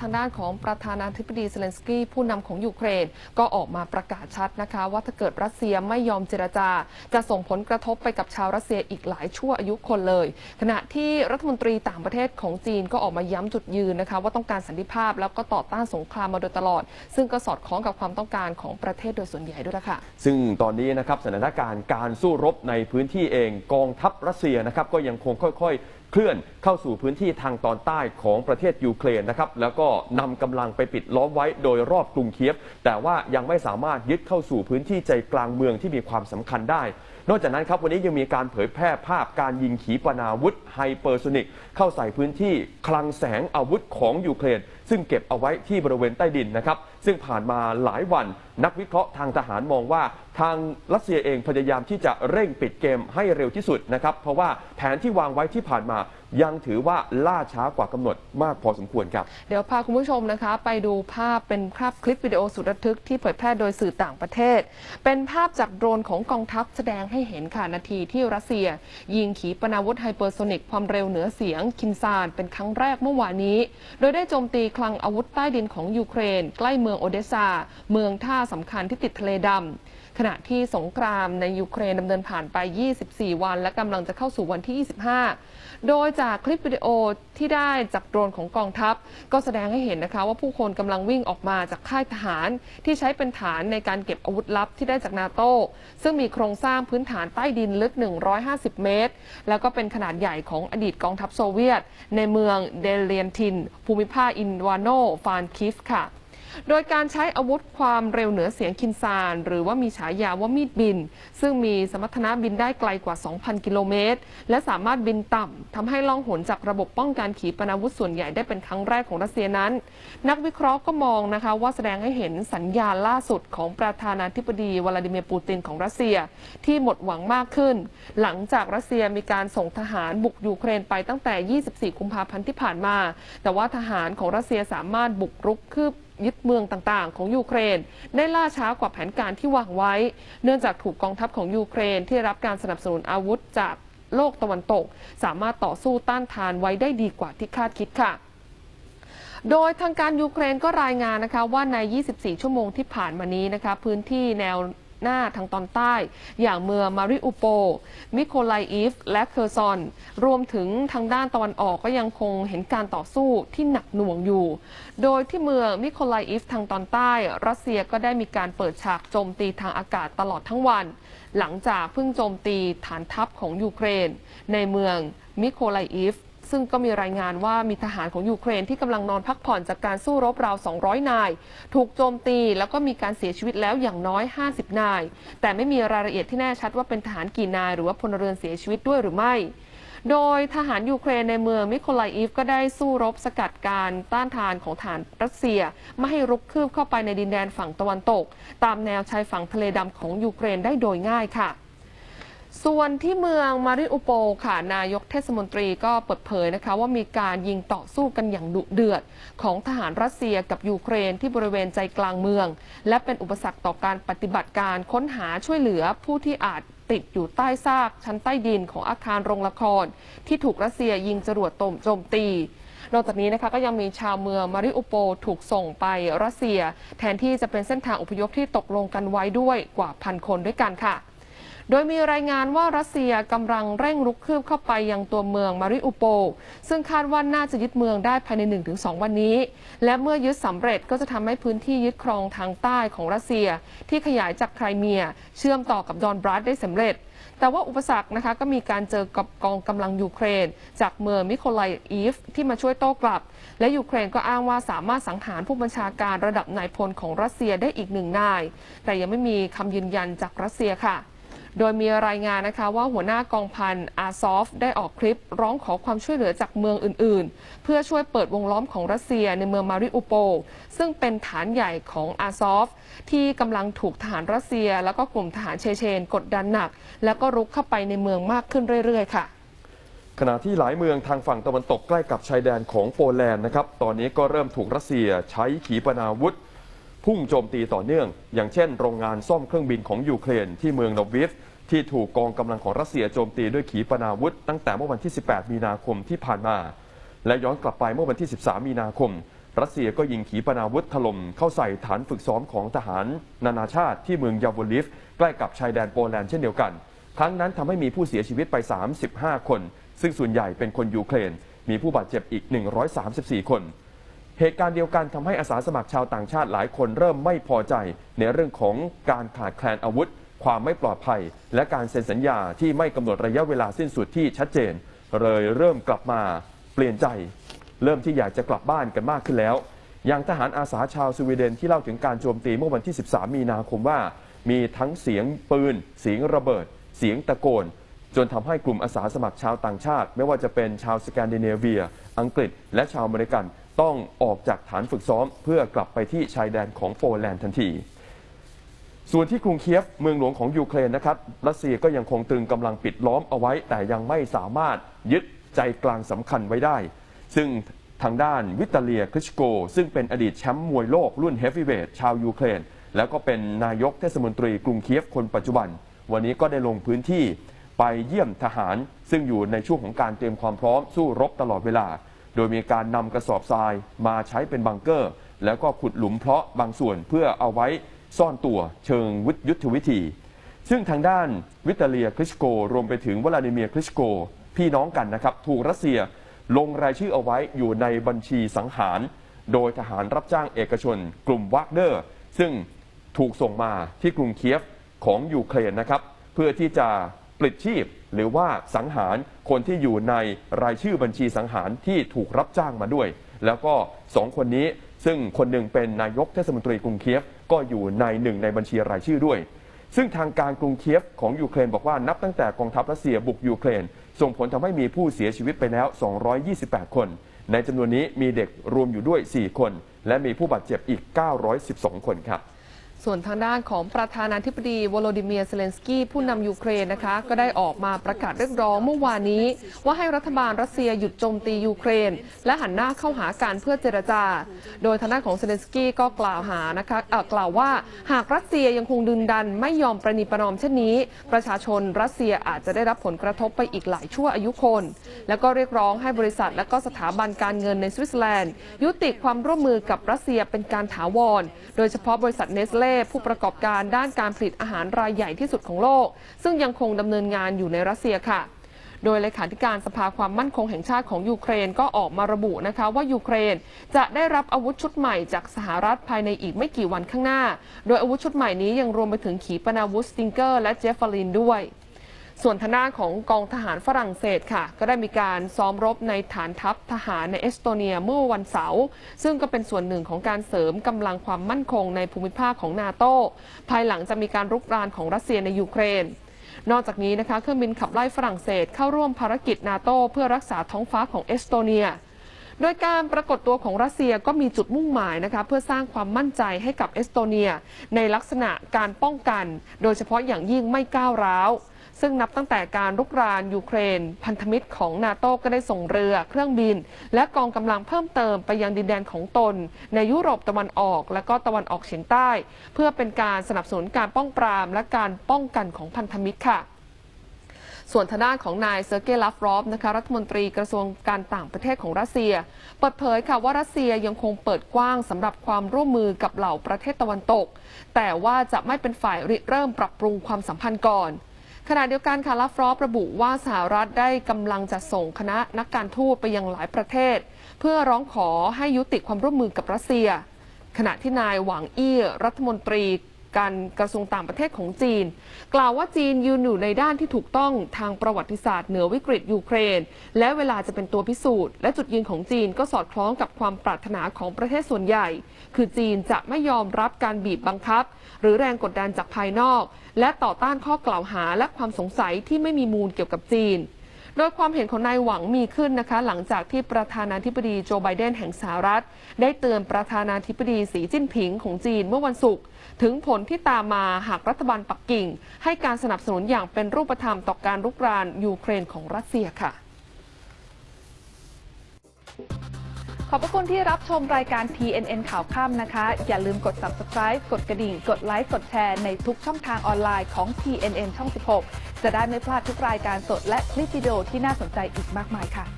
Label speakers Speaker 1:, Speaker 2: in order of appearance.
Speaker 1: ทางด้านของประธานาธิบดีเซเลนสกี้ผู้นำของยูเครน ก็ออกมาประกาศชัดนะคะ ว่าถ้าเกิดรัสเซียไม่ยอมเจรจา จะส่งผลกระทบไปกับชาวรัสเซียอีกหลายชั่วอายุคนเลย ขณะที่รัฐมนตรีต่างประเทศของจีนก็ออกมาย้ำจุดยืนนะคะ ว่าต้องการสันติภาพแล้วก็ต่อต้านสงครามมาโดยตลอด ซึ่งก็สอดคล้องกับความต้องการของประเทศโดยส่วนใหญ่ด้วยละค่ะ
Speaker 2: ซึ่งตอนนี้นะครับสถานการณ์การสู้รบในพื้นที่เองกองทัพรัสเซียนะครับก็ยังคงค่อยๆ เคลื่อนเข้าสู่พื้นที่ทางตอนใต้ของประเทศยูเครนนะครับแล้วก็นำกำลังไปปิดล้อมไว้โดยรอบกรุงเคียฟ แต่ว่ายังไม่สามารถยึดเข้าสู่พื้นที่ใจกลางเมืองที่มีความสำคัญได้ นอกจากนั้นครับวันนี้ยังมีการเผยแพร่ภาพการยิงขีปนาวุธไฮเปอร์โซนิกเข้าใส่พื้นที่คลังแสงอาวุธของยูเครน ซึ่งเก็บเอาไว้ที่บริเวณใต้ดินนะครับ ซึ่งผ่านมาหลายวัน นักวิเคราะห์ทางทหารมองว่า ทางรัสเซียเองพยายามที่จะเร่งปิดเกมให้เร็วที่สุดนะครับ เพราะว่าแผนที่วางไว้ที่ผ่านมายังถือว่าล่าช้ากว่ากำหนดมากพอสมควรครับ
Speaker 1: เดี๋ยวพาคุณผู้ชมนะคะ ไปดูภาพเป็นภาพคลิปวิดีโอสุดระทึกที่เผยแพร่โดยสื่อต่างประเทศ เป็นภาพจากโดรนของกองทัพแสดงให้เห็นค่ะนาทีที่รัสเซีย ยิงขีปนาวุธไฮเปอร์โซนิกความเร็วเหนือเสียงคินซานเป็นครั้งแรกเมื่อวานนี้ โดยได้โจมตีคลังอาวุธใต้ดินของยูเครน ใกล้เมืองโอเดสซา เมืองท่าสำคัญที่ติดทะเลดำขณะที่สงครามในยูเครนดำเนินผ่านไป 24 วัน และกำลังจะเข้าสู่วันที่ 25 โดยจากคลิปวิดีโอที่ได้จากโดรนของกองทัพ ก็แสดงให้เห็นนะคะว่าผู้คนกำลังวิ่งออกมาจากค่ายทหาร ที่ใช้เป็นฐานในการเก็บอาวุธลับที่ได้จากนาโตซึ่งมีโครงสร้างพื้นฐานใต้ดินลึก 150 เมตร แล้วก็เป็นขนาดใหญ่ของอดีตกองทัพโซเวียต ในเมืองเดเลียนทิน ภูมิภาคอินวานโนฟานคิฟค่ะ โดยการใช้อาวุธความเร็วเหนือเสียงคินซาน หรือว่ามีฉายาว่ามีดบิน ซึ่งมีสมรรถนะบินได้ไกลกว่า 2,000 กิโลเมตร และสามารถบินต่ำทำให้ล่องหนจากระบบป้องกันขีปนาวุธส่วนใหญ่ได้เป็นครั้งแรกของรัสเซียนั้น นักวิเคราะห์ก็มองนะคะว่าแสดงให้เห็นสัญญาณล่าสุดของประธานาธิบดีวลาดิเมียร์ปูตินของรัสเซีย ที่หมดหวังมากขึ้น หลังจากรัสเซียมีการส่งทหารบุกยูเครนไปตั้งแต่ 24 กุมภาพันธ์ที่ผ่านมา แต่ว่าทหารของรัสเซียสามารถบุกรุกคืบ ยึดเมืองต่างๆ ของยูเครน ได้ล่าช้ากว่าแผนการที่วางไว้ เนื่องจากถูกกองทัพของยูเครนที่รับการสนับสนุนอาวุธจากโลกตะวันตก สามารถต่อสู้ต้านทานไว้ได้ดีกว่าที่คาดคิดค่ะโดยทางการยูเครนก็รายงานนะคะว่าใน 24 ชั่วโมงที่ผ่านมานี้นะคะ พื้นที่แนว หน้าทางตอนใต้ อย่างเมืองมาริอุโป มิโคไลอีฟ และเคอร์ซอน รวมถึงทางด้านตะวันออกก็ยังคงเห็นการต่อสู้ที่หนักหน่วงอยู่ โดยที่เมืองมิโคไลอีฟทางตอนใต้ รัสเซียก็ได้มีการเปิดฉากโจมตีทางอากาศตลอดทั้งวัน หลังจากเพิ่งโจมตีฐานทัพของยูเครน ในเมืองมิโคไลอีฟ ซึ่งก็มีรายงานว่ามีทหารของยูเครนที่กำลังนอนพักผ่อนจากการสู้รบราว 200 นาย ถูกโจมตีแล้วก็มีการเสียชีวิตแล้วอย่างน้อย 50 นาย แต่ไม่มีรายละเอียดที่แน่ชัดว่าเป็นทหารกี่นาย หรือว่าพลเรือนเสียชีวิตด้วยหรือไม่โดยทหารยูเครนในเมืองมิโคไลอีฟก็ได้สู้รบสกัดการต้านทานของฐานรัสเซีย ไม่ให้รุกคืบเข้าไปในดินแดนฝั่งตะวันตก ตามแนวชายฝั่งทะเลดำของยูเครนได้โดยง่ายค่ะ ส่วนที่เมืองมาริอุโปค่ะ นายกเทศมนตรีก็เปิดเผยนะคะ ว่ามีการยิงต่อสู้กันอย่างดุเดือด ของทหารรัสเซียกับยูเครนที่บริเวณใจกลางเมือง และเป็นอุปสรรคต่อการปฏิบัติการค้นหาช่วยเหลือผู้ที่อาจติดอยู่ใต้ซากชั้นใต้ดินของอาคารโรงละคร ที่ถูกรัสเซียยิงจรวดตมโจมตีนอกจากนี้นะคะก็ยังมีชาวเมืองมาริอุโปถูกส่งไปรัสเซีย แทนที่จะเป็นเส้นทางอพยพที่ตกลงกันไว้ด้วยกว่าพันคนด้วยกันค่ะ โดยมีรายงานว่ารัสเซียกำลังเร่งรุกคืบเข้าไปยังตัวเมืองมาริอุโป ซึ่งคาดว่าน่าจะยึดเมืองได้ภายใน 1-2 วันนี้ และเมื่อยึดสำเร็จก็จะทำให้พื้นที่ยึดครองทางใต้ของรัสเซีย ที่ขยายจากไครเมีย เชื่อมต่อกับดอนบรัสได้สำเร็จแต่ว่าอุปสรรคนะคะก็มีการเจอกับกองกำลังยูเครน จากเมืองมิโคไลอีฟที่มาช่วยโต้กลับ และยูเครนก็อ้างว่าสามารถสังหารผู้บัญชาการระดับนายพลของรัสเซียได้อีกหนึ่งนาย แต่ยังไม่มีคำยืนยันจากรัสเซียค่ะ โดยมีรายงานนะคะว่าหัวหน้ากองพันอาซอฟได้ออกคลิปร้องขอความช่วยเหลือจากเมืองอื่น ๆ เพื่อช่วยเปิดวงล้อมของรัสเซียในเมืองมาริอุโป ซึ่งเป็นฐานใหญ่ของอาซอฟ ที่กำลังถูกทหารรัสเซีย แล้วก็กลุ่มทหารเชเชน กดดันหนัก แล้วก็รุกเข้าไปในเมืองมากขึ้นเรื่อย ๆ ค่ะ
Speaker 2: ขณะที่หลายเมืองทางฝั่งตะวันตกใกล้กับชายแดนของโปแลนด์นะครับ ตอนนี้ก็เริ่มถูกรัสเซียใช้ขีปนาวุธ พุ่งโจมตีต่อเนื่อง อย่างเช่น โรงงานซ่อมเครื่องบินของยูเครนที่เมืองนอวิฟที่ถูกกองกำลังของรัสเซียโจมตีด้วยขีปนาวุธ ตั้งแต่เมื่อวันที่ 18 มีนาคมที่ผ่านมา และย้อนกลับไปเมื่อวันที่ 13 มีนาคม รัสเซียก็ยิงขีปนาวุธถล่มเข้าใส่ฐานฝึกซ้อมของทหาร นานาชาติที่เมืองยาวลิฟใกล้กับชายแดนโปแลนด์เช่นเดียวกันครั้งนั้นทำให้มีผู้เสียชีวิตไป 35 คน ซึ่งส่วนใหญ่เป็นคนยูเครน มีผู้บาดเจ็บอีก 134 คน เหตุการณ์เดียวกันทำให้อาสาสมัครชาวต่างชาติหลายคนเริ่มไม่พอใจ ในเรื่องของการขาดแคลนอาวุธ ความไม่ปลอดภัย และการเซ็นสัญญาที่ไม่กำหนดระยะเวลาสิ้นสุดที่ชัดเจน เลยเริ่มกลับมาเปลี่ยนใจ เริ่มที่อยากจะกลับบ้านกันมากขึ้นแล้ว อย่างทหารอาสาชาวสวีเดนที่เล่าถึงการโจมตีเมื่อวันที่ 13 มีนาคมว่า มีทั้งเสียงปืน เสียงระเบิด เสียงตะโกนจนทำให้กลุ่มอาสาสมัครชาวต่างชาติ ไม่ว่าจะเป็นชาวสแกนดิเนเวีย อังกฤษ และชาวอเมริกัน ต้องออกจากฐานฝึกซ้อม เพื่อกลับไปที่ชายแดนของโปแลนด์ทันที ส่วนที่กรุงเคียฟเมืองหลวงของยูเครนนะครับรัสเซียก็ยังคงตึงกำลังปิดล้อมเอาไว้ แต่ยังไม่สามารถยึดใจกลางสำคัญไว้ได้ ซึ่งทางด้านวิตาเลียคลิชโก ซึ่งเป็นอดีตแชมป์มวยโลกรุ่นเฮฟวีเวทชาวยูเครน แล้วก็เป็นนายกเทศมนตรีกรุงเคียฟคนปัจจุบัน วันนี้ก็ได้ลงพื้นที่ไปเยี่ยมทหาร ซึ่งอยู่ในช่วงของการเตรียมความพร้อมสู้รบตลอดเวลา โดยมีการนำกระสอบทรายมาใช้เป็นบังเกอร์ แล้วก็ขุดหลุมเพาะบางส่วนเพื่อเอาไว้ซ่อนตัวเชิงวิทยุทธวิธี ซึ่งทางด้านวิตาเลียคลิชโก รวมไปถึงวลาดิเมียคลิชโก พี่น้องกันนะครับ ถูกรัสเซียลงรายชื่อเอาไว้อยู่ในบัญชีสังหาร โดยทหารรับจ้างเอกชน กลุ่มวากเนอร์ ซึ่งถูกส่งมาที่กรุงเคียฟของยูเครนนะครับ เพื่อที่จะ ปลิดชีพ หรือว่าสังหารคนที่อยู่ในรายชื่อบัญชีสังหารที่ถูกรับจ้างมาด้วย แล้วก็สองคนนี้ซึ่งคนหนึ่งเป็นนายกเทศมนตรีกรุงเคียฟก็อยู่ในหนึ่งในบัญชีรายชื่อด้วย ซึ่งทางการกรุงเคียฟของยูเครนบอกว่านับตั้งแต่กองทัพรัสเซียบุกยูเครน ส่งผลทำให้มีผู้เสียชีวิตไปแล้ว 228 คน ในจำนวนนี้มีเด็กรวมอยู่ด้วย 4 คน และมีผู้บาดเจ็บอีก 912 คนครับ
Speaker 1: ส่วนทางด้านของประธานาธิบดีวโลดิเมียร์เซเลนสกี้ผู้นำยูเครนนะคะก็ได้ออกมาประกาศเรียกร้องเมื่อวานนี้ ว่าให้รัฐบาลรัสเซียหยุดโจมตียูเครน และหันหน้าเข้าหาการเพื่อเจรจา โดยทางด้านของเซเลนสกี้ก็กล่าวหานะคะกล่าวว่าหากรัสเซียยังคงดึงดันไม่ยอมประนีประนอมเช่นนี้ ประชาชนรัสเซียอาจจะได้รับผลกระทบไปอีกหลายชั่วอายุคน แล้วก็เรียกร้องให้บริษัท และก็สถาบันการเงินในสวิตเซอร์แลนด์ ยุติความร่วมมือกับรัสเซียเป็นการถาวร โดยเฉพาะบริษัทเนสเล่ผู้ประกอบการด้านการผลิตอาหารรายใหญ่ที่สุดของโลก ซึ่งยังคงดำเนินงานอยู่ในรัสเซียค่ะ โดยเลขาธิการสภาความมั่นคงแห่งชาติของยูเครนก็ออกมาระบุนะคะว่ายูเครนจะได้รับอาวุธชุดใหม่จากสหรัฐภายในอีกไม่กี่วันข้างหน้า โดยอาวุธชุดใหม่นี้ยังรวมไปถึงขีปนาวุธสติงเกอร์และเจฟฟาลินด้วย ส่วนทางด้านของกองทหารฝรั่งเศสค่ะ ก็ได้มีการซ้อมรบในฐานทัพทหารในเอสโตเนียเมื่อวันเสาร์ซึ่งก็เป็นส่วนหนึ่งของการเสริมกำลังความมั่นคงในภูมิภาคของนาโตภายหลังจะมีการรุกรานของรัสเซียในยูเครน นอกจากนี้นะคะเครื่องบินขับไล่ฝรั่งเศสเข้าร่วมภารกิจนาโตเพื่อรักษาท้องฟ้าของเอสโตเนียโดยการปรากฏตัวของรัสเซียก็มีจุดมุ่งหมายนะคะเพื่อสร้างความมั่นใจให้กับเอสโตเนีย ในลักษณะการป้องกัน โดยเฉพาะอย่างยิ่งไม่ก้าวร้าว ซึ่งนับตั้งแต่การรุกรานยูเครน พันธมิตรของนาโตก็ได้ส่งเรือ เครื่องบิน และกองกำลังเพิ่มเติมไปยังดินแดนของตน ในยุโรปตะวันออก และก็ตะวันออกเฉียงใต้ เพื่อเป็นการสนับสนุนการป้องปราม และการป้องกันของพันธมิตรค่ะส่วนทางด้านของนายเซอร์เกย์ลัฟรอฟนะคะรัฐมนตรีกระทรวงการต่างประเทศของรัสเซีย เปิดเผยค่ะว่ารัสเซียยังคงเปิดกว้างสำหรับความร่วมมือกับเหล่าประเทศตะวันตก แต่ว่าจะไม่เป็นฝ่ายริเริ่มปรับปรุงความสัมพันธ์ก่อน ขณะเดียวกันค่ะลัฟรอฟระบุว่าสหรัฐได้กำลังจะส่งคณะนักการทูตไปยังหลายประเทศ เพื่อร้องขอให้ยุติความร่วมมือกับรัสเซีย ขณะที่นายหวังอี้รัฐมนตรีการกระทรวงต่างประเทศของจีน กล่าวว่าจีนยืนอยู่ในด้านที่ถูกต้องทางประวัติศาสตร์เหนือวิกฤตยูเครน และเวลาจะเป็นตัวพิสูจน์ และจุดยืนของจีนก็สอดคล้องกับความปรารถนาของประเทศส่วนใหญ่ คือจีนจะไม่ยอมรับการบีบบังคับ หรือแรงกดดันจากภายนอก และต่อต้านข้อกล่าวหาและความสงสัยที่ไม่มีมูลเกี่ยวกับจีน โดยความเห็นของนายหวังมีขึ้นนะคะ หลังจากที่ประธานาธิบดีโจไบเดนแห่งสหรัฐ ได้เตือนประธานาธิบดีสีจิ้นผิงของจีนเมื่อวันศุกร์ถึงผลที่ตามมาหากรัฐบาลปักกิ่ง ให้การสนับสนุนอย่างเป็นรูปธรรมต่อการรุกรานยูเครนของรัสเซียค่ะ
Speaker 3: ขอบพระคุณที่รับชมรายการ TNN ข่าวค่ำนะคะ อย่าลืมกด subscribe กดกระดิ่ง กดไลค์กดแชร์ในทุกช่องทางออนไลน์ของ TNN ช่อง 16 จะได้ไม่พลาดทุกรายการสดและคลิปวิดีโอที่น่าสนใจอีกมากมายค่ะ